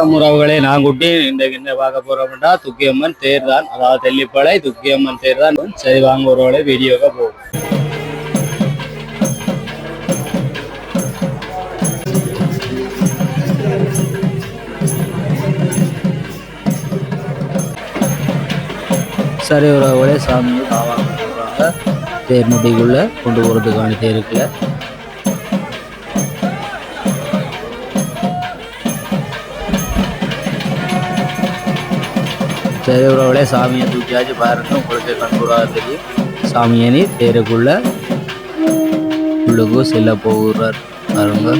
வணக்கம் உறவுகளே. நான் குட்டி. இன்றைக்கு என்ன பார்க்க போறோம்னா துக்கியம்மன் தேர் தான் அதாவது தெல்லிப்பளை துக்கியம்மன் தேர் தான் சரி வாங்க உறவுகளே வீடியோக்கு போகும் சரி உறவுகளே சாமி காவாங்க தேர் முடிக்குள்ள கொண்டு போகிறதுக்கான தேருக்குள்ள சரி உறவுகளே சாமியை தூக்கியாச்சு பாருங்க. உங்களுக்கு கண்கூடாக தெரியும். சாமியனி தேருக்குள்ள உள்ளுக்கு செல்ல போகிறார். பாருங்க.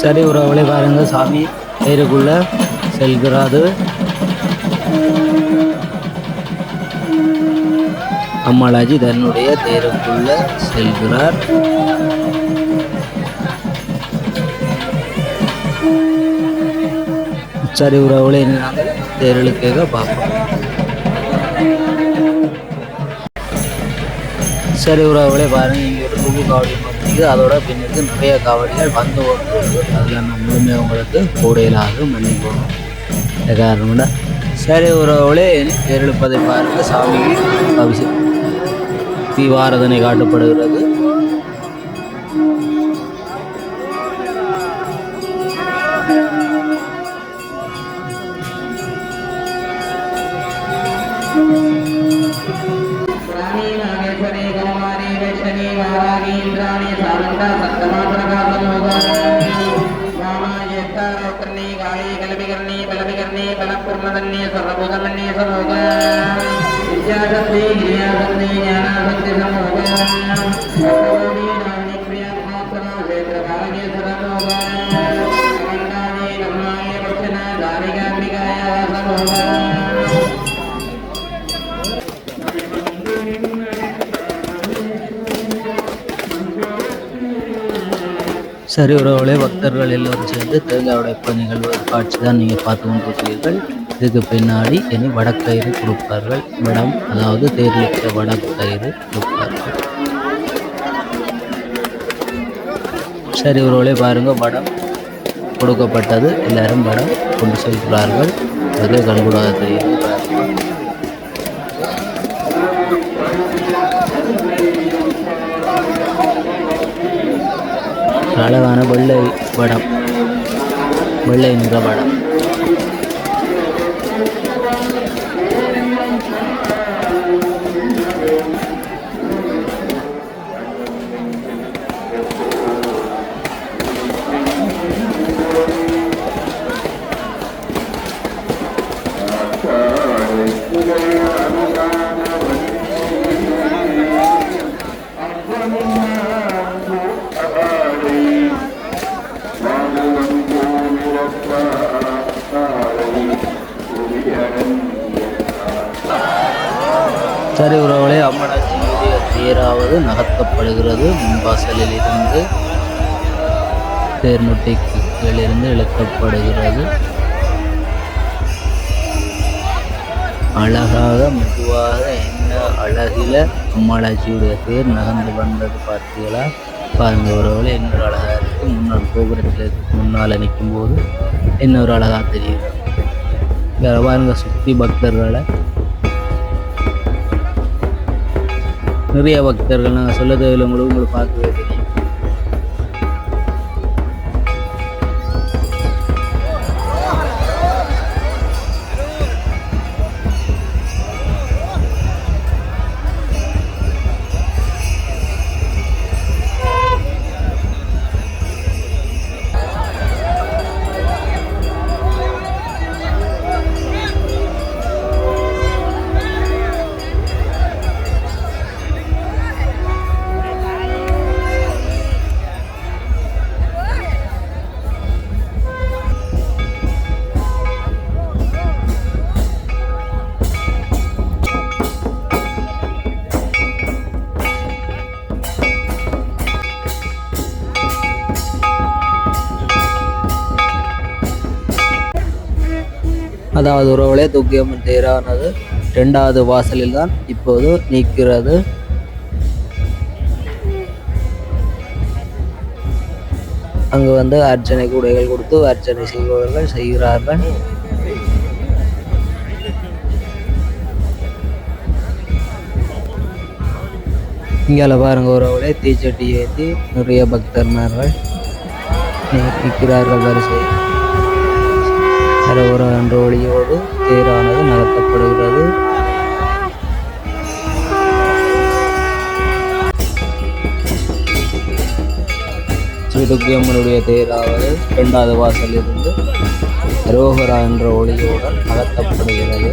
சரி உறவுகளே பாருங்க சாமி. தேருக்குள்ள செல்கிறாது. அம்மாளாஜி தன்னுடைய தேருக்குள்ள செல்கிறார். சரி உறவுகளே இனி நாங்கள் தேரலுக்காக பார்ப்போம். சரி உறவுகளே பாருங்க இங்கே ஒரு தூக்கு காவடி இருக்குது அதோட பின்னுக்கு நிறைய காவடிகள் வந்து கொண்டு அதில் நான் முழுமையாக உங்களுக்கு கூடையிலாக மன்னிப்போம் இந்த காரணம்னா சரி உறவுகளே தேரெழுப்பதை பார்த்து சாமிக்கு அவசியம் தீவாரதனை காட்டப்படுகிறது. காளி கலபிகர்ணி கலபிகர்ணி பலப்பூர்ணதன்யே சர்வபூதமன்யே சமோக வித்யாசக்தி கிரியாசக்தி ஞானாசக்தி சமோக சர்வோமி நாமி கிரியாத்மாத்மனா சேத்திர காலகே சரமோக கமண்டாயே கர்மாய பட்சனா தாரிகாம்பிகாயா சமோக சரி உறவுகளே பக்தர்கள் எல்லோரும் சேர்ந்து தேங்காய் உடைப்பு நிகழ்வு காட்சி தான் நீங்கள் பார்த்து கொண்டிருக்கிறீர்கள் இதுக்கு பின்னாடி இனி வடக்கயிறு கொடுப்பார்கள். வடம் அதாவது தேர்லிக்க வடக்கயிறு கொடுப்பார்கள். சரி உறவுகளே பாருங்கள் வடம் கொடுக்கப்பட்டது. எல்லாரும் வடம் கொண்டு செல்கிறார்கள். அது கண்கூடாக தெரியும் அழகான வெள்ளை படம். வெள்ளை நிற படம் சரி உறவுகளே அம்மனாட்சியினுடைய தேராவது நகர்த்தப்படுகிறது. முன்வாசலில் இருந்து தேர்முட்டைகளிலிருந்து இழுக்கப்படுகிறது. அழகாக மெதுவாக என்ன அழகில அம்மாளாட்சியுடைய தேர் நகர்ந்து வந்தது பார்த்தீங்களா பாருங்க உறவுகளே இன்னொரு அழகாக இருக்குது முன்னாள் கோபுரத்தில் முன்னால் நிற்கும் போது இன்னொரு அழகாக தெரியுது. வேற பாருங்க சுற்றி பக்தர்களை நிறைய பக்தர்கள் நாங்கள் சொல்ல தேவையில்லை உங்களுக்கு உங்களுக்கு பார்க்கவே தெரியும் அதாவது உறவுகளே துக்கியம்மன் தேரானது ரெண்டாவது வாசலில் தான் இப்போது நிற்கிறது. அங்கு வந்து அர்ச்சனை கூடைகள் கொடுத்து அர்ச்சனை செய்பவர்கள் செய்கிறார்கள். இங்கால பாருங்க உறவுகளே தீச்சட்டி ஏற்றி நிறைய பக்தர்மார்கள் நிற்கிறார்கள் வரிசையில். சரோவர என்ற ஒளியோடு தேரானது நடத்தப்படுகிறது. ஸ்ரீதுக்கியம்மனுடைய தேராவது இரண்டாவது வாசலிலிருந்து ரோகரா என்ற ஒளியோடு நடத்தப்படுகிறது.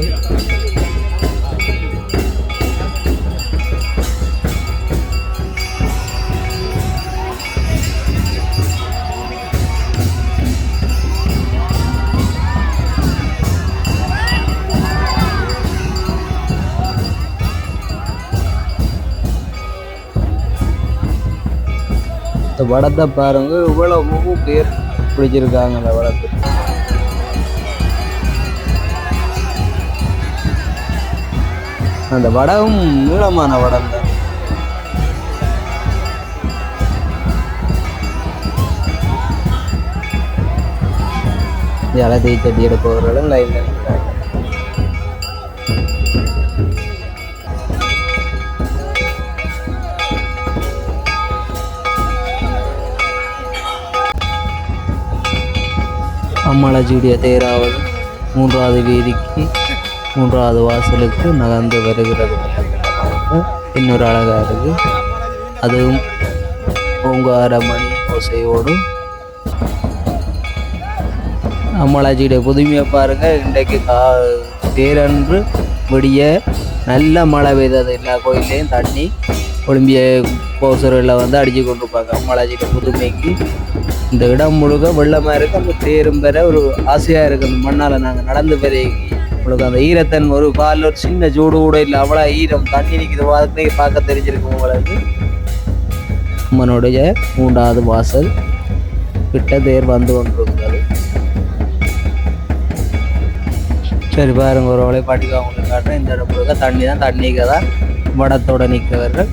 இந்த வடத்தை பாருங்க. இவ்வளவு பேர் பிடிச்சிருக்காங்க அந்த படத்தை அந்த வடம் நீளமான வடம் தான். ஜலத்தை தட்டி எடுப்பவர்களும் லைன்ல நிற்கிறாங்க அம்மாளஜியுடைய தேராவது மூன்றாவது வீதிக்கு மூன்றாவது வாசலுக்கு நகர்ந்து வருகிறது. இன்னொரு அழகாக இருக்குது அதுவும் பூங்கார மணி ஓசையோடு. அம்மாளாஜியுடைய புதுமையை பாருங்கள் இன்றைக்கு கா தேரன்று விடிய நல்ல மழை பெய்தது. எல்லா கோயில்லையும் தண்ணி ஒலிம்பிய போசரில் வந்து அடிச்சு கொண்டிருப்பாங்க. அம்மாளாஜியுடைய புதுமைக்கு. இந்த இடம் முழுக்க வெள்ளமாக இருக்குது அந்த தேரும் பெற ஒரு ஆசையாக இருக்குது அந்த மண்ணால் நாங்கள் நடந்து பெற உங்களுக்கு அந்த ஈரத்தன் ஒரு காலில் ஒரு சின்ன சூடு கூட இல்லை. அவ்வளோ ஈரம் தண்ணி நிற்கிது வாரத்தை பார்க்க தெரிஞ்சிருக்கும் உங்களுக்கு. அம்மனுடைய மூன்றாவது வாசல். கிட்ட தேர் வந்து கொண்டிருக்கிறது. சரி பாருங்க. ஒரு வலைப்பாட்டிக்கு அவங்களுக்கு காட்டுறேன். இந்த இடம் முழுக்க தண்ணி தான். தண்ணிக்கு தான் வடத்தோட நிற்கிறவர்கள்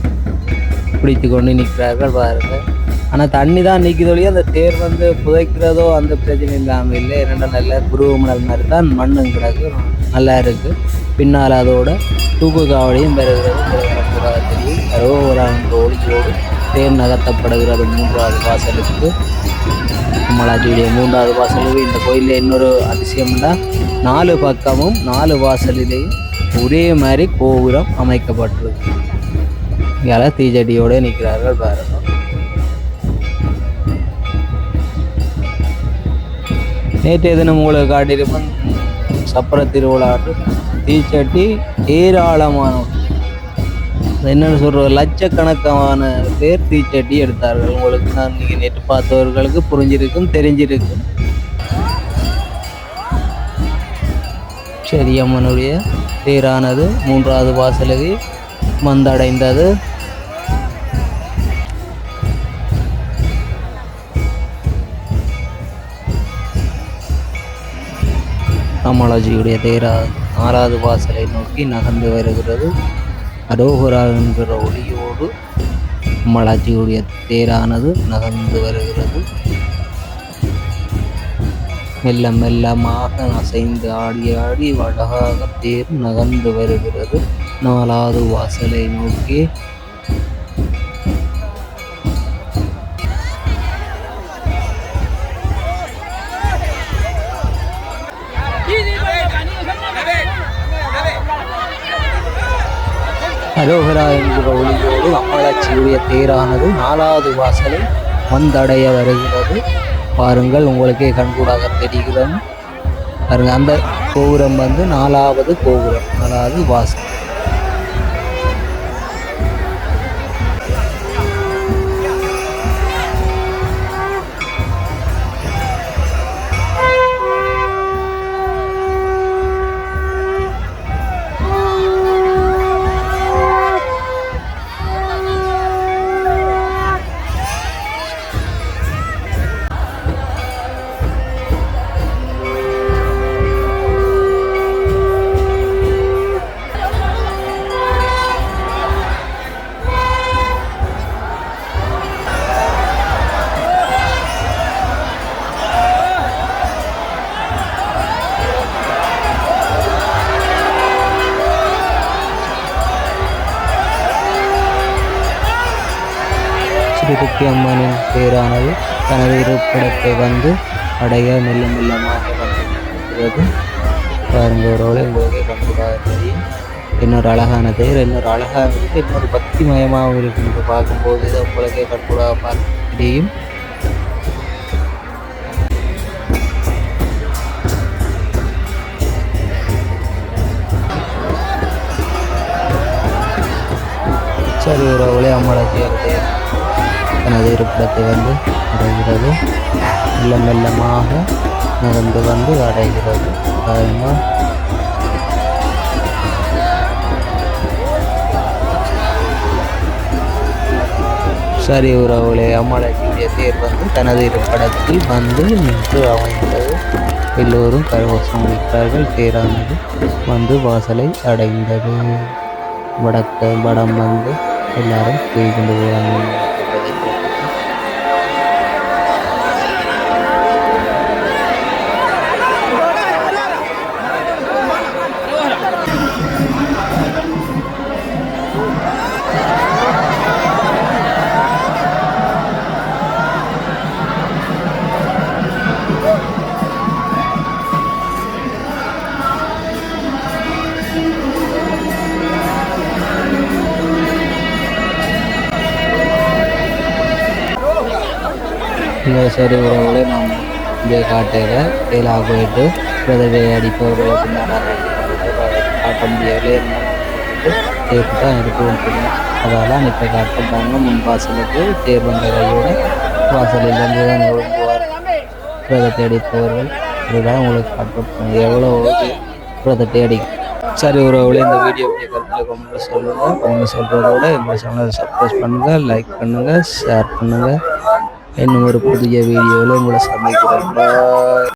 பிடித்து கொண்டு நிற்கிறார்கள் பாருங்கள் ஆனால் தண்ணி தான் நிற்கிறதொழிய அந்த தேர் வந்து புதைக்கிறதோ அந்த பிரச்சனை இல்லாமல் இல்லை. இரண்டு நல்ல குருவமணல் மாதிரி தான் மண்ணும் கிடக்கு நல்லா இருக்குது பின்னால் அதோட தூக்கு காவடியும் பெறுகிறது. தெரியும் அரோவரா தேர் நகர்த்தப்படுகிறது மூன்றாவது வாசலுக்கு. அம்மலாஜியுடைய மூன்றாவது வாசலுக்கு இந்த கோயிலில் இன்னொரு அதிசயம்னா நாலு பக்கமும் நாலு வாசலிலேயும் ஒரே மாதிரி கோபுரம் அமைக்கப்பட்டிருக்கு. இங்கே தீச்சட்டியோட நிற்கிறார்கள் பாருங்க. நேற்றைய தினம் உங்களுக்கு காட்டியிருப்பேன் சப்பர திருவிழாட்டு தீச்சட்டி ஏராளமான என்னன்னு சொல்கிற லட்சக்கணக்கான பேர் தீச்சட்டி எடுத்தார்கள். உங்களுக்கு நான் நீங்கள் நேற்று பார்த்தவர்களுக்கு புரிஞ்சிருக்கும் தெரிஞ்சிருக்கும். சரி அம்மனுடைய தேரானது மூன்றாவது வாசலுக்கு வந்தடைந்தது. ராமலாஜியுடைய தேரா நாலாவது வாசலை நோக்கி நகர்ந்து வருகிறது. அரோகரா என்கிற ஒளியோடு அம்மலாஜியுடைய தேரானது நகர்ந்து வருகிறது. மெல்ல மெல்லமாக அசைந்து ஆடி ஆடி அழகாக தேர் நகர்ந்து வருகிறது. நாலாவது வாசலை நோக்கி அரோகரா என்கிற ஒளியோடு அம்மலாட்சியுடைய தேரானது நாலாவது வாசலை வந்தடைய வருகிறது. பாருங்கள் உங்களுக்கே கண்கூடாக தெரிகிறது. பாருங்கள் அந்த கோபுரம் வந்து நாலாவது கோபுரம் நாலாவது வாசல். தனது வந்து அடைய மெல்ல மெல்லமாக வந்து பாருங்க ஒரு உங்களுக்கே கண்டிப்பாக தெரியும். இன்னொரு அழகான தேர் இன்னொரு அழகாக இருக்குது இன்னொரு பக்திமயமாகவும் இருக்குன்னு பார்க்கும்போது இதை உங்களுக்கே கண்கூடாக பார்க்க முடியும் சரி உறவுகளே அம்மளத்தியர்களே தனது இருப்பிடத்தை வந்து அடைகிறது. மெல்ல மெல்லமாக நடந்து வந்து அடைகிறது. பாருங்கள் சரி உறவுகளே அம்மாளுடைய தேர் வந்து தனது இருப்பிடத்தில் வந்து நின்று அமைந்தது. எல்லோரும் கரகோஷம் அளித்தார்கள் தேரானது வந்து வாசலை அடைந்தது. வடக்க வடம் வந்து எல்லாரும் போய் கொண்டு போகிறாங்க சரி உறவுகளை நாம் இங்கே காட்டையில் கீழே போயிட்டு விதவை அடிப்பவர்களை காட்ட முடியவில்லை தேர்வு தான் இருக்கும் அதெல்லாம் இப்போ காட்டுறாங்க முன் வாசலுக்கு தேர் வந்த வாசலில் தான் விரும்புவார் விதத்தை அடிப்பவர்கள். இதுதான் உங்களுக்கு காட்டுறோம் எவ்வளோ விதத்தை அடிக்கும் சரி உறவுகளே இந்த வீடியோ எப்படி கருத்தில் கமெண்ட்டில் சொல்லுங்கள் அவங்க சொல்கிறத விட எங்கள் சேனலை சப்ஸ்கிரைப் பண்ணுங்கள் லைக் பண்ணுங்கள் ஷேர் பண்ணுங்கள் இன்னும் ஒரு புதிய வீடியோவில் உங்களை சந்திக்கிறேன். பாய்